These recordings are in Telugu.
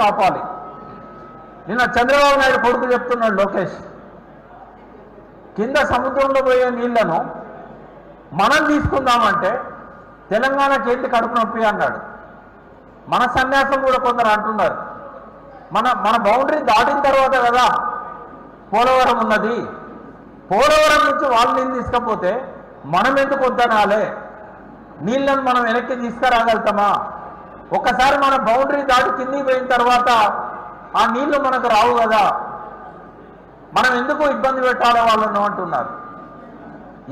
ఆపాలి. నిన్న చంద్రబాబు నాయుడు కొడుకు చెప్తున్నాడు లోకేష్ కింద సముద్రంలో పోయే నీళ్ళను మనం తీసుకుందామంటే తెలంగాణకి ఏంటి కడుపు నొప్పి అన్నాడు. మన సన్యాసం కూడా కొందరు అంటున్నారు. మన మన బౌండరీ దాటిన తర్వాత కదా పోలవరం ఉన్నది. పోలవరం నుంచి వాళ్ళు నీళ్ళు తీసుకపోతే మనం ఎందుకు వద్దనాలే? నీళ్ళను మనం వెనక్కి తీసుకురాగలుగుతామా? ఒకసారి మన బౌండరీ దాటి కింది పోయిన తర్వాత ఆ నీళ్ళు మనకు రావు కదా. మనం ఎందుకు ఇబ్బంది పెట్టాలో వాళ్ళను అంటున్నారు.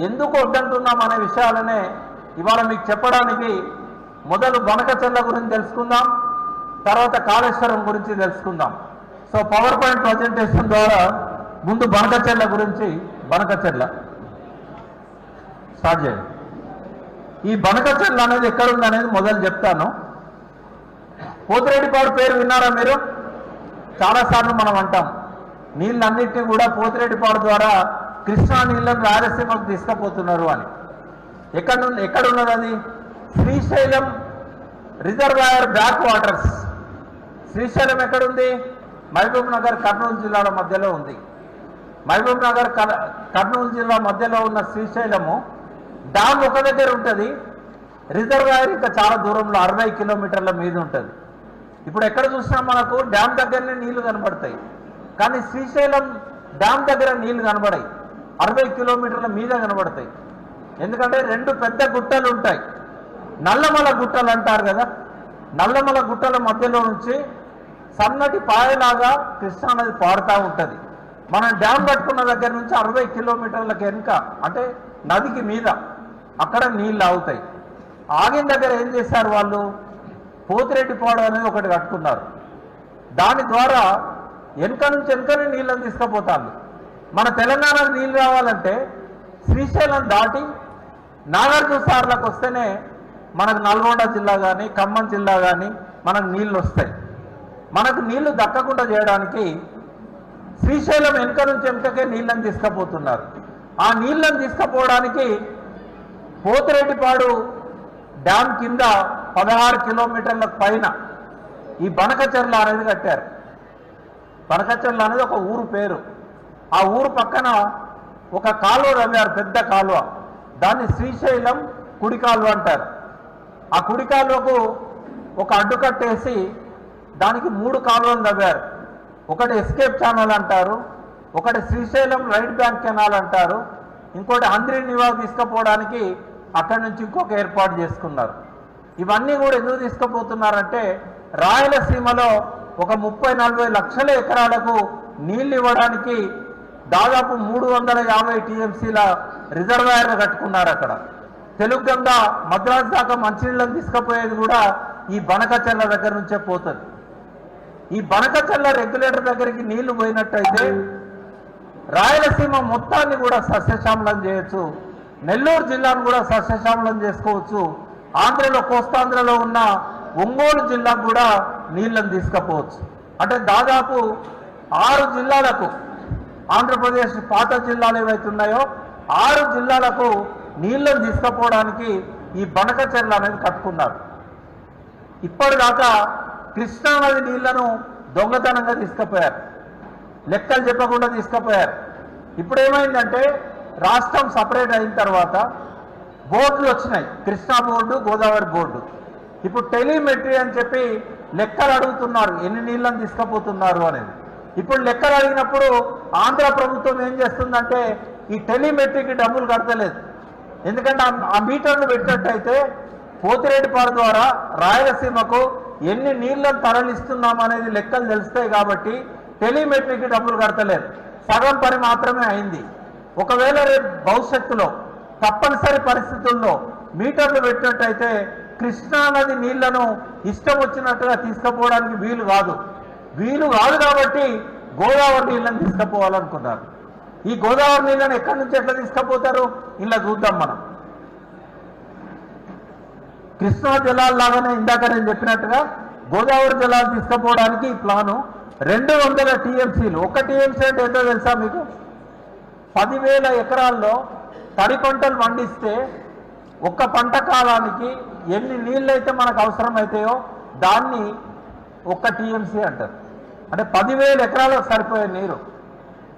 ఎందుకు వద్దంటున్నాం అనే విషయాలనే ఇవాళ మీకు చెప్పడానికి మొదలు బనకచెల్ల గురించి తెలుసుకుందాం తర్వాత కాళేశ్వరం గురించి తెలుసుకుందాం. సో పవర్ పాయింట్ ప్రజెంటేషన్ ద్వారా ముందు బనకచెల్ల గురించి బనకచెల్ల స్టార్ట్ చేయండి. ఈ బనకచెల్ల అనేది ఎక్కడుంది అనేది మొదలు చెప్తాను. పోతిరెడ్డిపాడు పేరు విన్నారా మీరు? చాలాసార్లు మనం అంటాం. నీళ్ళన్నింటినీ కూడా పోతిరెడ్డిపాడు ద్వారా కృష్ణా నీళ్ళను రాయలసీమకు తీసుకుపోతున్నారు అని. ఎక్కడ నుండి ఎక్కడ ఉన్నది అది? Srisailam reservoir backwaters. శ్రీశైలం ఎక్కడుంది మహబూబ్ నగర్ కర్నూలు జిల్లాల మధ్యలో ఉంది. మహబూబ్ నగర్ కర్నూలు జిల్లా మధ్యలో ఉన్న శ్రీశైలము డామ్ ఒక దగ్గర ఉంటుంది. రిజర్వాయర్ ఇంకా చాలా దూరంలో అరవై కిలోమీటర్ల మీద ఉంటుంది. ఇప్పుడు ఎక్కడ చూసినా మనకు డ్యామ్ దగ్గరనే నీళ్ళు కనబడతాయి. కానీ శ్రీశైలం డ్యామ్ దగ్గర నీళ్ళు కనబడాయి. అరవై కిలోమీటర్ల మీద కనబడతాయి. ఎందుకంటే రెండు పెద్ద గుట్టలు ఉంటాయి. నల్లమల గుట్టలు అంటారు కదా? నల్లమల గుట్టల మధ్యలో నుంచి సన్నటి పాయలాగా కృష్ణా నది పారుతూ ఉంటుంది. మనం డ్యామ్ కట్టుకున్న దగ్గర నుంచి అరవై కిలోమీటర్లకు వెనుక అంటే నదికి మీద అక్కడ నీళ్ళు ఆగుతాయి. ఆగిన దగ్గర ఏం చేశారు వాళ్ళు? పోతిరెడ్డిపాడు అనేది ఒకటి కట్టుకున్నారు. దాని ద్వారా వెనుక నుంచి వెనకనే నీళ్ళని తీసుకుపోతారు మన తెలంగాణకు నీళ్ళు రావాలంటే శ్రీశైలం దాటి నాగార్జున సార్లకు వస్తేనే మనకు నల్గొండ జిల్లా కానీ ఖమ్మం జిల్లా కానీ మనకు నీళ్ళు వస్తాయి. మనకు నీళ్ళు దక్కకుండా చేయడానికి శ్రీశైలం వెనుక నుంచి వెనుకకే నీళ్ళని తీసుకుపోతున్నారు. ఆ నీళ్ళని తీసుకుపోవడానికి పోతిరెడ్డిపాడు డ్యామ్ కింద పదహారు కిలోమీటర్ల పైన ఈ బనకచెర్ల అనేది కట్టారు. బనకచెర్ల అనేది ఒక ఊరు పేరు. ఆ ఊరు పక్కన ఒక కాలువ తవ్వారు పెద్ద కాలువ. దాన్ని శ్రీశైలం కుడి కాలువ అంటారు. ఆ కుడి కాలువకు ఒక అడ్డుకట్టేసి దానికి మూడు కాలువలు తవ్వారు. ఒకటి ఎస్కేప్ ఛానల్ అంటారు ఒకటి శ్రీశైలం రైట్ బ్యాంక్ కెనాల్ అంటారు ఇంకోటి అంద్రి నివాస్ తీసుకుపోవడానికి అక్కడి నుంచి ఇంకొక ఏర్పాటు చేసుకున్నారు. ఇవన్నీ కూడా ఎందుకు తీసుకుపోతున్నారంటే రాయలసీమలో ఒక ముప్పై నలభై లక్షల ఎకరాలకు నీళ్ళు ఇవ్వడానికి దాదాపు మూడు వందల యాభై టీఎంసీల రిజర్వాయర్లు కట్టుకున్నారు అక్కడ. తెలుగు గంగ మద్రాసు దాకా మంచినీళ్ళని తీసుకుపోయేది కూడా ఈ బనకచెల్ల దగ్గర నుంచే పోతుంది. ఈ బనకచెల్ల రెగ్యులేటర్ దగ్గరికి నీళ్ళు పోయినట్టయితే రాయలసీమ మొత్తాన్ని కూడా సస్యశ్యామలం చేయొచ్చు. నెల్లూరు జిల్లాను కూడా సస్యశ్యామలం చేసుకోవచ్చు. ఆంధ్రలో కోస్తాంధ్రలో ఉన్న ఒంగోలు జిల్లాకు కూడా నీళ్ళను తీసుకపోవచ్చు. అంటే దాదాపు ఆరు జిల్లాలకు ఆంధ్రప్రదేశ్ పాత జిల్లాలు ఏవైతే ఉన్నాయో ఆరు జిల్లాలకు నీళ్ళను తీసుకపోవడానికి ఈ బనకచెర్ల అనేది కట్టుకున్నారు. ఇప్పటిదాకా కృష్ణానది నీళ్ళను దొంగతనంగా తీసుకుపోయారు. లెక్కలు చెప్పకుండా తీసుకుపోయారు. ఇప్పుడు ఏమైందంటే రాష్ట్రం సపరేట్ అయిన తర్వాత బోర్డులు వచ్చినాయి. Krishna board Godavari board. ఇప్పుడు టెలిమెట్రీ అని చెప్పి లెక్కలు అడుగుతున్నారు. ఎన్ని నీళ్ళని తీసుకుపోతున్నారు అనేది. ఇప్పుడు లెక్కలు అడిగినప్పుడు ఆంధ్ర ప్రభుత్వం ఏం చేస్తుందంటే ఈ టెలిమెట్రీకి డబ్బులు కడతలేదు. ఎందుకంటే ఆ- మీటర్లు పెట్టినట్టయితే పోతిరెడ్డిపాడు ద్వారా రాయలసీమకు ఎన్ని నీళ్ళను తరలిస్తున్నాం అనేది లెక్కలు తెలుస్తాయి కాబట్టి టెలిమెట్రీకి డబ్బులు కడతలేరు సగం పని మాత్రమే అయింది. ఒకవేళ రేపు భవిష్యత్తులో తప్పనిసరి పరిస్థితుల్లో మీటర్లు పెట్టినట్టయితే కృష్ణానది నీళ్ళను ఇష్టం వచ్చినట్టుగా తీసుకుపోవడానికి వీలు కాదు. వీలు కాదు కాబట్టి గోదావరి నీళ్ళని తీసుకుపోవాలనుకున్నారు. ఈ గోదావరి నీళ్ళని ఎక్కడి నుంచి ఎట్లా తీసుకుపోతారు? ఇలా చూద్దాం మనం. కృష్ణా జలాల్లాగానే ఇందాక నేను చెప్పినట్టుగా గోదావరి జలాలు తీసుకుపోవడానికి ఈ ప్లాను రెండు వందల టీఎంసీలు. ఒక టీఎంసీ అంటే ఏంటో తెలుసా మీకు? పదివేల ఎకరాల్లో తడి పంటలు పండిస్తే ఒక్క పంట కాలానికి ఎన్ని నీళ్ళైతే మనకు అవసరమవుతాయో దాన్ని ఒక్క టీఎంసీ అంటారు. అంటే పదివేల ఎకరాలకు సరిపోయే నీరు.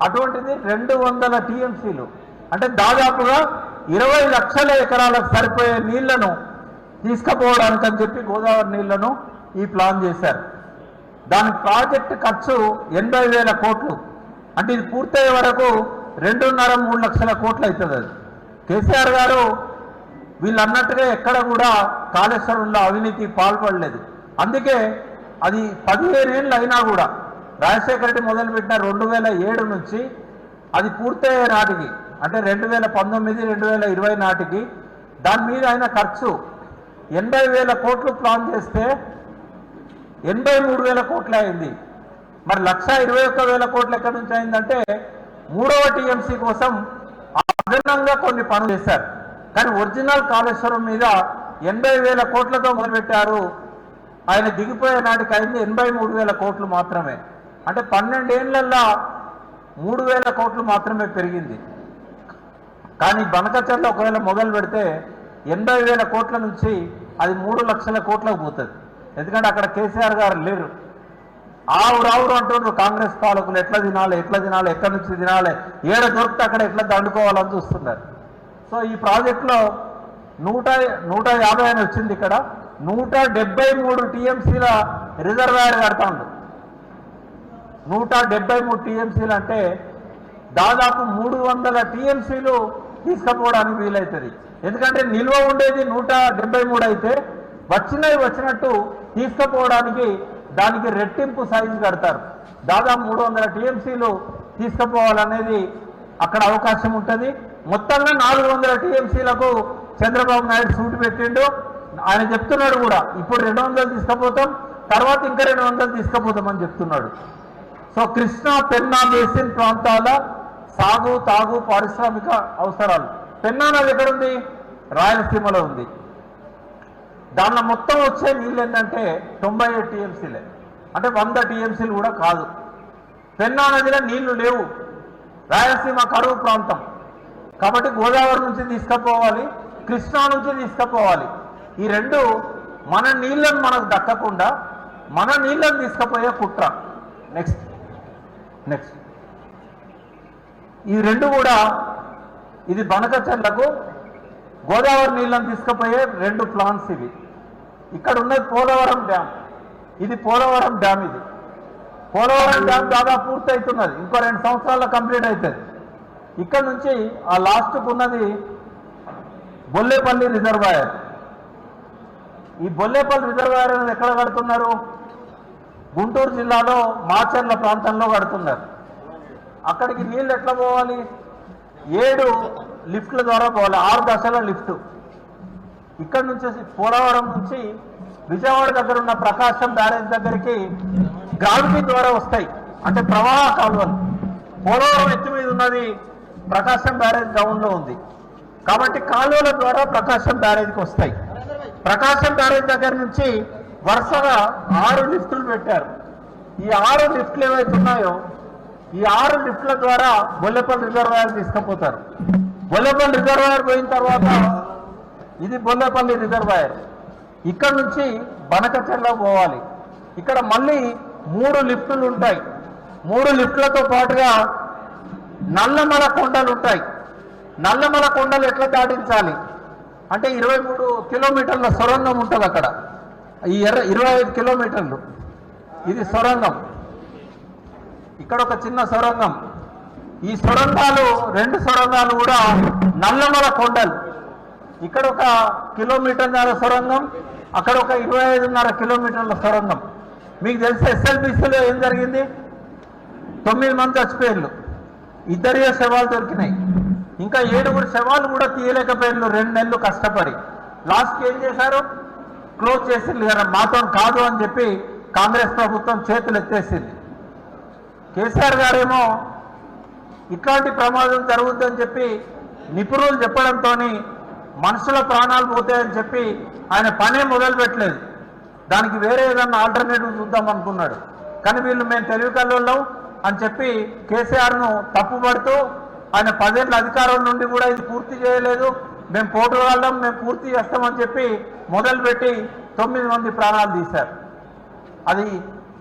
అటువంటిది రెండు వందల టీఎంసీలు. అంటే దాదాపుగా ఇరవై లక్షల ఎకరాలకు సరిపోయే నీళ్ళను తీసుకుపోవడానికి అని చెప్పి గోదావరి నీళ్ళను ఈ ప్లాన్ చేశారు. దాని ప్రాజెక్ట్ ఖర్చు ఎనభై వేల కోట్లు. అంటే ఇది పూర్తయ్యే వరకు రెండున్నర మూడు లక్షల కోట్లు అవుతుంది అది. కేసీఆర్ గారు వీళ్ళు అన్నట్టుగా ఎక్కడ కూడా కాళేశ్వరంలో అవినీతి పాల్పడలేదు. అందుకే అది పదిహేను ఏళ్ళు అయినా కూడా రాజశేఖర రెడ్డి మొదలుపెట్టిన రెండు వేల ఏడు నుంచి అది పూర్తయ్యే నాటికి అంటే రెండు వేల పంతొమ్మిది రెండు వేల ఇరవై నాటికి దాని మీద అయిన ఖర్చు ఎనభై వేల కోట్లు ప్లాన్ చేస్తే ఎనభై మూడు వేల కోట్లు అయింది. మరి లక్ష ఇరవై ఒక్క వేల కోట్లు ఎక్కడి నుంచి అయిందంటే మూడవ టీఎంసీ కోసం అదనంగా కొన్ని పనులు చేశారు. కానీ ఒరిజినల్ కాళేశ్వరం మీద ఎనభై వేల కోట్లతో మొదలుపెట్టారు ఆయన దిగిపోయే నాటికి అయింది ఎనభై మూడు వేల కోట్లు మాత్రమే. అంటే పన్నెండేళ్ళల్లో మూడు వేల కోట్లు మాత్రమే పెరిగింది. కానీ బనకచర్ల ఒకవేళ మొదలు పెడితే ఎనభై వేల కోట్ల నుంచి అది మూడు లక్షల కోట్లకు పోతుంది. ఎందుకంటే అక్కడ కేసీఆర్ గారు లేరు. ఆవురు ఆవురు అంటున్నారు కాంగ్రెస్ పాలకులు ఎట్లా తినాలి ఎట్లా తినాలి ఎక్కడి నుంచి తినాలి ఏడ దొరికితే అక్కడ ఎట్లా దండుకోవాలని చూస్తున్నారు. సో ఈ ప్రాజెక్టులో నూట నూట యాభై అని వచ్చింది ఇక్కడ నూట డెబ్బై మూడు టీఎంసీల రిజర్వాయర్ కడతాండు నూట డెబ్బై మూడు టీఎంసీలు అంటే దాదాపు మూడు వందల టీఎంసీలు తీసుకుపోవడానికి వీలవుతుంది ఎందుకంటే నిల్వ ఉండేది నూట డెబ్బై మూడు అయితే వచ్చినవి వచ్చినట్టు తీసుకుపోవడానికి దానికి రెట్టింపు సైజు కడతారు. దాదాపు మూడు వందల టీఎంసీలు తీసుకుపోవాలనేది అక్కడ అవకాశం ఉంటుంది. మొత్తంగా నాలుగు వందల టీఎంసీలకు చంద్రబాబు నాయుడు సూటు పెట్టిండు. ఆయన చెప్తున్నాడు కూడా ఇప్పుడు రెండు వందలు తీసుకుపోతాం తర్వాత ఇంకా రెండు వందలు తీసుకుపోతామని చెప్తున్నాడు. సో కృష్ణా పెన్నా బేసిన్ ప్రాంతాల సాగు తాగు పారిశ్రామిక అవసరాలు. పెన్నా నది ఎక్కడుంది? రాయలసీమలో ఉంది. దానిలో మొత్తం వచ్చే నీళ్ళు ఏంటంటే తొంభై ఏడు టీఎంసీలే అంటే వంద టీఎంసీలు కూడా కాదు. పెన్నా నదిలో నీళ్ళు లేవు. రాయలసీమ కరువు ప్రాంతం. కాబట్టి గోదావరి నుంచి తీసుకుపోవాలి కృష్ణా నుంచి తీసుకుపోవాలి. ఈ రెండు మన నీళ్ళను మనకు దక్కకుండా మన నీళ్ళను తీసుకుపోయే కుట్ర. నెక్స్ట్ నెక్స్ట్ ఈ రెండు కూడా ఇది బనకచర్లకు గోదావరి నీళ్ళను తీసుకుపోయే రెండు ప్లాన్స్ ఇవి. ఇక్కడ ఉన్నది పోలవరం డ్యామ్. ఇది పోలవరం డ్యామ్ ఇది. పోలవరం డ్యామ్ దాదాపు పూర్తి అవుతున్నది ఇంకో రెండు సంవత్సరాల్లో కంప్లీట్ అవుతుంది ఇక్కడ నుంచి ఆ లాస్ట్కు ఉన్నది బొల్లేపల్లి రిజర్వాయర్. ఈ బొల్లేపల్లి రిజర్వాయర్ అనేది ఎక్కడ కడుతున్నారు? గుంటూరు జిల్లాలో మాచర్ల ప్రాంతంలో కడుతున్నారు. అక్కడికి నీళ్ళు ఎట్లా పోవాలి? ఏడు లిఫ్ట్ల ద్వారా పోవాలి. ఆరు దశల లిఫ్ట్. ఇక్కడ నుంచి పోలవరం నుంచి విజయవాడ దగ్గర ఉన్న ప్రకాశం బ్యారేజ్ దగ్గరికి గ్రావిటీ ద్వారా వస్తాయి. అంటే ప్రవాహ కాలువలు. పోలవరం ఎత్తు మీద ఉన్నది ప్రకాశం బ్యారేజ్ గ్రౌండ్లో ఉంది. కాబట్టి కాలువల ద్వారా ప్రకాశం బ్యారేజ్కి వస్తాయి. ప్రకాశం బ్యారేజ్ దగ్గర నుంచి వరుసగా ఆరు లిఫ్టులు పెట్టారు. ఈ ఆరు లిఫ్ట్లు ఏవైతే ఉన్నాయో ఈ ఆరు లిఫ్ట్ల ద్వారా బొల్లెపల్లి రిజర్వాయర్ తీసుకుపోతారు. బొల్లెపల్లి రిజర్వాయర్ పోయిన తర్వాత ఇది బొల్లేపల్లి రిజర్వాయర్. ఇక్కడ నుంచి బనకచెర్ల పోవాలి. ఇక్కడ మళ్ళీ మూడు లిఫ్టులు ఉంటాయి. మూడు లిఫ్టులతో పాటుగా నల్లమల కొండలు ఉంటాయి. నల్లమల కొండలు ఎట్లా దాటించాలి? అంటే ఇరవై మూడు కిలోమీటర్ల సొరంగం ఉంటుంది అక్కడ. ఈ ఎర్ర ఇరవై ఐదు కిలోమీటర్లు. ఇది సొరంగం. ఇక్కడ ఒక చిన్న సొరంగం. ఈ సొరంగాలు రెండు సొరంగాలు కూడా నల్లమల కొండలు. ఇక్కడ ఒక కిలోమీటర్న్నర సొరంగం అక్కడ ఒక ఇరవై ఐదున్నర కిలోమీటర్ల సొరంగం. మీకు తెలిసి ఎస్ఎల్బిసిలో ఏం జరిగింది? తొమ్మిది మంది చచ్చిపోయారు ఇద్దరియే శవాలు దొరికినాయి. ఇంకా ఏడుగురు శవాలు కూడా తీయలేకపోయారు రెండు నెలలు కష్టపడి. లాస్ట్ ఏం చేశారు? క్లోజ్ చేసింది కదా మాతో కాదు అని చెప్పి కాంగ్రెస్ ప్రభుత్వం చేతులు ఎత్తేసింది. కేసీఆర్ గారేమో ఇట్లాంటి ప్రమాదం జరుగుతుందని చెప్పి నిపుణులు చెప్పడంతో మనుషుల ప్రాణాలు పోతాయని చెప్పి ఆయన పనే మొదలు పెట్టలేదు దానికి వేరే ఏదన్నా ఆల్టర్నేటివ్ చూద్దాం అనుకున్నాడు. కానీ వీళ్ళు మేము తెలివికల్లో అని చెప్పి కేసీఆర్ను తప్పుపడుతూ ఆయన పదేళ్ళ అధికారం నుండి కూడా ఇది పూర్తి చేయలేదు. మేము పోటీ వాళ్ళం మేము పూర్తి చేస్తామని చెప్పి మొదలుపెట్టి తొమ్మిది మంది ప్రాణాలు తీశారు. అది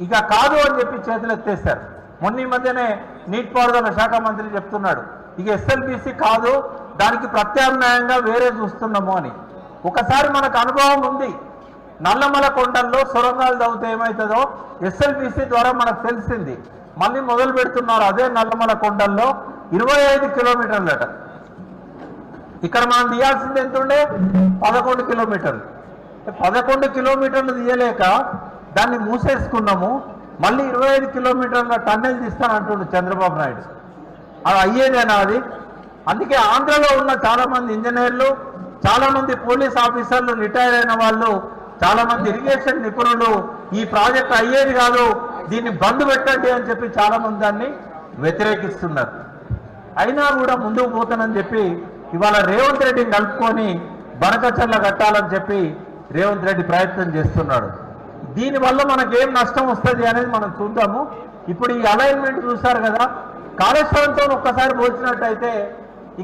ఇక కాదు అని చెప్పి చేతులు ఎత్తేస్తారు మొన్న ఈ మధ్యనే నీటిపారుదల శాఖ మంత్రి చెప్తున్నాడు. ఇక ఎస్ఎల్బిసి కాదు దానికి ప్రత్యామ్నాయంగా వేరే చూస్తున్నాము అని. ఒకసారి మనకు అనుభవం ఉంది. నల్లమల కొండల్లో సొరంగాలు తవ్వుతే ఏమవుతుందో ఎస్ఎల్బిసి ద్వారా మనకు తెలిసింది. మళ్ళీ మొదలు పెడుతున్నారు అదే నల్లమల కొండల్లో ఇరవై ఐదు కిలోమీటర్లట. ఇక్కడ మనం తీయాల్సింది ఎంత ఉండే పదకొండు కిలోమీటర్లు. పదకొండు కిలోమీటర్లు తీయలేక దాన్ని మూసేసుకున్నాము. మళ్ళీ ఇరవై ఐదు కిలోమీటర్ల టన్నెల్ తీస్తానంటుండు చంద్రబాబు నాయుడు. అది అయ్యేదేనా అది? అందుకే ఆంధ్రలో ఉన్న చాలామంది ఇంజనీర్లు చాలామంది పోలీస్ ఆఫీసర్లు రిటైర్ అయిన వాళ్ళు చాలామంది ఇరిగేషన్ నిపుణులు ఈ ప్రాజెక్ట్ అయ్యేది కాదు దీన్ని బంద్ పెట్టండి అని చెప్పి చాలామంది దాన్ని వ్యతిరేకిస్తున్నారు. అయినా కూడా ముందుకు పోతానని చెప్పి ఇవాళ రేవంత్ రెడ్డిని కలుపుకొని బనకచర్ల కట్టాలని చెప్పి రేవంత్ రెడ్డి ప్రయత్నం చేస్తున్నాడు. దీనివల్ల మనకు ఏం నష్టం వస్తుంది అనేది మనం చూద్దాము. ఇప్పుడు ఈ అలైన్మెంట్ చూశారు కదా కాళేశ్వరంతో ఒక్కసారి పోల్చినట్టయితే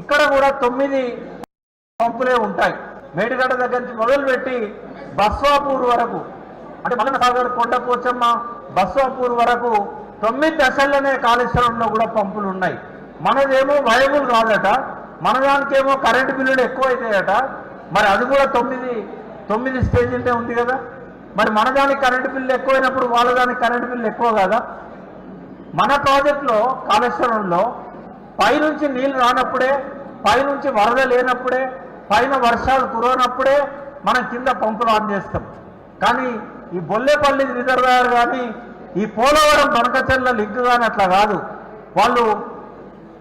ఇక్కడ కూడా తొమ్మిది పంపులే ఉంటాయి. మేడిగడ్డ దగ్గర నుంచి మొదలుపెట్టి బస్వాపూర్ వరకు అంటే మల్లన్న సాగర్ కొండ పోచమ్మ బస్వాపూర్ వరకు తొమ్మిది దశల్లోనే కాళేశ్వరంలో కూడా పంపులు ఉన్నాయి. మనదేమో వయబుల్ కాదట మన దానికేమో కరెంటు బిల్లులు ఎక్కువ అవుతాయట మరి అది కూడా తొమ్మిది తొమ్మిది స్టేజీలనే ఉంది కదా. మరి మన దానికి కరెంటు బిల్లు ఎక్కువైనప్పుడు వాళ్ళ దానికి కరెంటు బిల్లు ఎక్కువ కాదా? మన ప్రాజెక్టులో కాళేశ్వరంలో పైనుంచి నీళ్ళు రానప్పుడే పైనుంచి వరద లేనప్పుడే పైన వర్షాలు కురవనప్పుడే మనం కింద పంపులు ఆన్ చేస్తాం. కానీ ఈ బొల్లేపల్లి రిజర్వాయర్ కానీ ఈ పోలవరం బనకచెల్ల లింక్ కానీ అట్లా కాదు. వాళ్ళు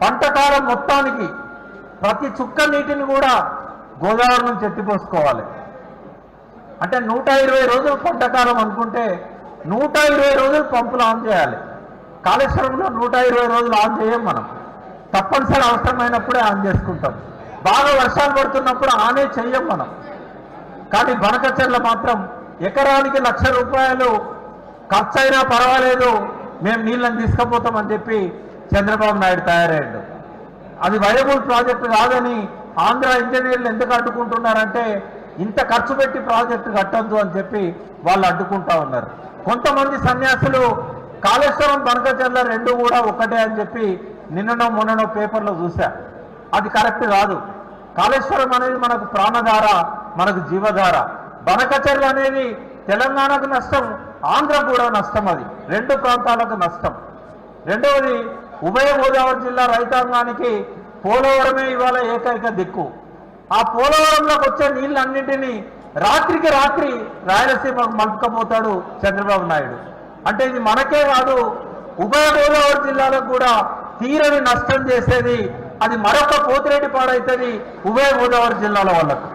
పంటకాలం మొత్తానికి ప్రతి చుక్క నీటిని కూడా గోదావరి నుంచి ఎత్తిపోసుకోవాలి అంటే నూట ఇరవై రోజులు పంటకాలం అనుకుంటే నూట ఇరవై రోజులు పంపులు ఆన్ చేయాలి. కాళేశ్వరంలో నూట ఇరవై రోజులు ఆన్ చేయం మనం. తప్పనిసరి అవసరమైనప్పుడే ఆన్ చేసుకుంటాం. బాగా వర్షాలు పడుతున్నప్పుడు ఆనే చెయ్యం మనం. కానీ బనకచెర్ల మాత్రం ఎకరానికి లక్ష రూపాయలు ఖర్చు అయినా పర్వాలేదు మేము నీళ్ళని తీసుకుపోతామని చెప్పి చంద్రబాబు నాయుడు తయారయ్యాడు. అది వైరబుల్ ప్రాజెక్టు కాదని ఆంధ్ర ఇంజనీర్లు ఎందుకు అడ్డుకుంటున్నారంటే ఇంత ఖర్చు పెట్టి ప్రాజెక్టు కట్టద్దు అని చెప్పి వాళ్ళు అడ్డుకుంటా ఉన్నారు. కొంతమంది సన్యాసులు కాళేశ్వరం బనకచర్ల రెండు కూడా ఒకటే అని చెప్పి నిన్ననో మొన్ననో పేపర్లో చూసా అది కరెక్ట్ కాదు. కాళేశ్వరం అనేది మనకు ప్రాణధార మనకు జీవధార. బనకచర్ల అనేది తెలంగాణకు నష్టం ఆంధ్ర కూడా నష్టం అది. రెండు ప్రాంతాలకు నష్టం. రెండవది ఉభయ గోదావరి జిల్లా రైతాంగానికి పోలవరమే ఇవాళ ఏకైక దిక్కు. ఆ పోలవరంలోకి వచ్చే నీళ్ళన్నింటినీ రాత్రికి రాత్రి రాయలసీమకు మలుపుకపోతాడు చంద్రబాబు నాయుడు. అంటే ఇది మనకే కాదు ఉభయ గోదావరి జిల్లాలకు కూడా తీరని నష్టం చేసేది అది మరొక పోతిరెడ్డి పాడైతుంది ఉభయ గోదావరి జిల్లాల వాళ్ళకు.